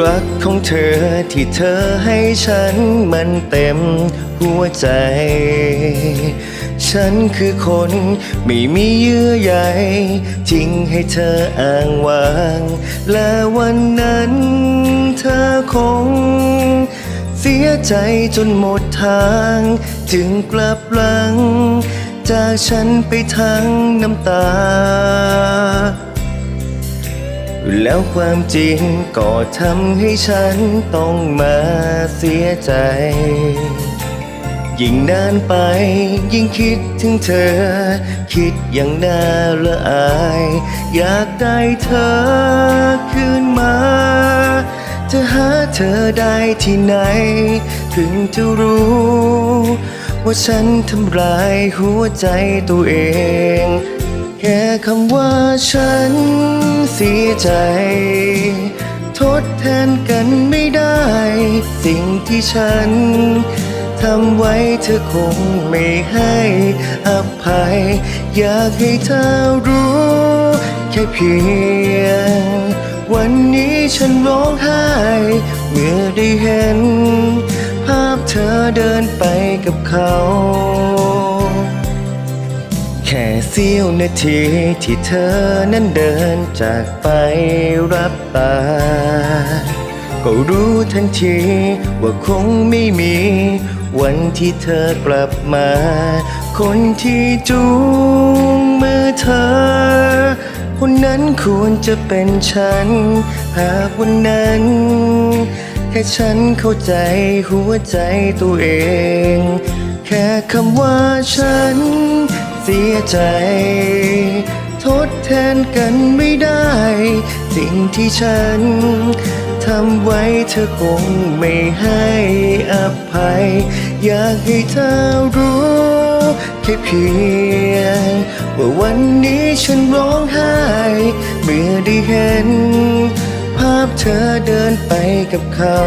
รักของเธอที่เธอให้ฉันมันเต็มหัวใจ ฉันคือคนไม่มีเยื่อใยทิ้งให้เธออ้างว้าง และวันนั้นเธอคง เสียใจจนหมดทางจึงกลับหลัง จากฉันไปทั้งน้ำตา แล้วความจริงก็ทำให้ฉันต้องมาเสียใจ ยิ่งนานไปยิ่งคิดถึงเธอ คิดอย่างน่าละอาย อยากได้เธอคืนมาจะหาเธอได้ที่ไหน ถึงจะรู้ ว่าฉันทำร้ายหัวใจตัวเอง แค่คำว่าฉันเสียใจ ทดแทนกันไม่ได้ สิ่งที่ฉันทำไว้เธอคงไม่ให้อภัย อยากให้เธอรู้ แค่เพียง วันนี้ฉันร้องไห้ เมื่อได้เห็น ภาพเธอเดินไปกับเขา เสี้ยวนาทีที่เธอนั้นเดินจากไปรับตา ก็รู้ทันทีว่าคงไม่มี วันที่เธอกลับมา คนที่จูงมือเธอ คนนั้นควรจะเป็นฉัน หากวันนั้น แค่ฉันเข้าใจหัวใจตัวเอง แค่คำว่าฉัน เสียใจ ทดแทนกันไม่ได้ สิ่งที่ฉันทำไว้เธอคงไม่ให้อภัย อยากให้เธอรู้แค่เพียงว่าวันนี้ฉันร้องไห้ เมื่อได้เห็น ภาพเธอเดินไปกับเขา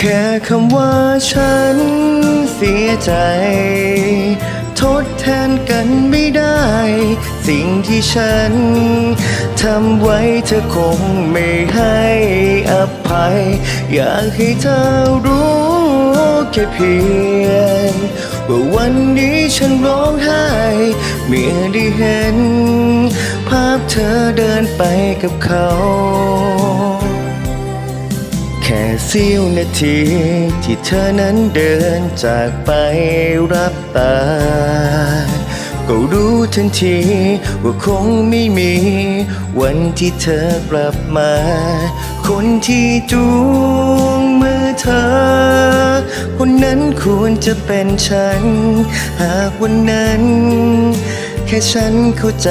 แค่คำว่าฉันเสียใจ ทดแทนกันไม่ได้ สิ่งที่ฉันทำไว้เธอคงไม่ให้อภัย อยากให้เธอรู้แค่เพียงว่าวันนี้ฉันร้องไห้เมื่อได้เห็น ภาพเธอเดินไปกับเขา แค่เสี้ยวนาที ที่เธอนั้นเดินจากไปรับตา ก็รู้ทันที ว่าคงไม่มี วันที่เธอกลับมา คนที่จูงมือเธอ คนนั้นควรจะเป็นฉัน หากวันนั้น แค่ฉันเข้าใจ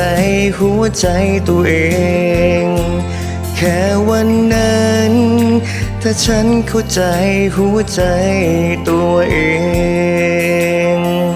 หัวใจตัวเอง แค่วันนั้น ถ้าฉันเข้าใจหัวใจตัวเอง